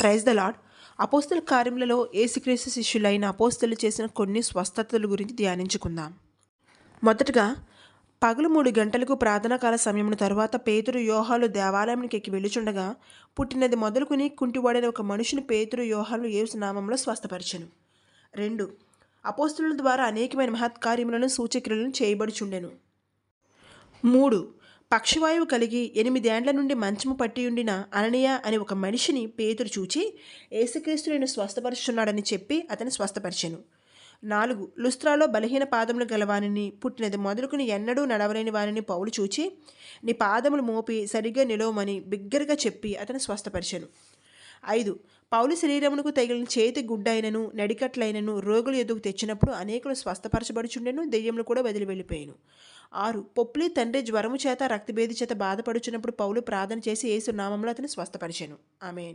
Praise the lord అపోస్తుల కార్యములలో ఏసుక్రీస్తు శిష్యులైన అపోస్తులు చేసిన కొన్ని స్వస్థతల గురించి ధ్యానించుకుందాం. మొదటగా పగలు మూడు గంటలకు ప్రార్థనాకాల సమయమున తరువాత పేతురు యోహాలు దేవాలయానికి ఎక్కి వెళ్ళుచుండగా పుట్టినది మొదలుకుని కుంటివాడైన ఒక మనుషుని పేతురు యోహాలు ఏసు నామంలో స్వస్థపరిచను. రెండు అపోస్తుల ద్వారా అనేకమైన మహత్కార్యములను సూచక్రియలను చేయబడుచుండెను. మూడు పక్షవాయువు కలిగి ఎనిమిదేండ్ల నుండి మంచము పట్టియుండిన అననియ అననీయ ఒక మనిషిని పేతురు చూచి ఏసుక్రీస్తు నేను స్వస్థపరుచున్నాడని చెప్పి అతని స్వస్థపరిచెను. నాలుగు లుస్త్రాలో బలహీన పాదములు గలవానిని పుట్టినది మొదలుకుని ఎన్నడూ నడవలేని వారిని పౌలు చూచి నీ పాదములు మోపి సరిగ్గా నిలవమని బిగ్గరగా చెప్పి అతను స్వస్థపరిచెను. ఐదు. పౌలు శరీరమునకు తగిలిన చేతి గుడ్డైనను నడికట్లైనను రోగులు ఎదుగు తెచ్చినప్పుడు అనేకులు స్వస్థపరచబడుచుండెను దెయ్యములు కూడా వదిలి వెళ్ళిపోయాను ఆరు. పొప్పులి తండ్రి జ్వరము చేత రక్తభేది చేత బాధపడుచున్నప్పుడు పౌలు ప్రార్థన చేసి ఏసు నామంలో అతను స్వస్థపరిచాను. ఆమె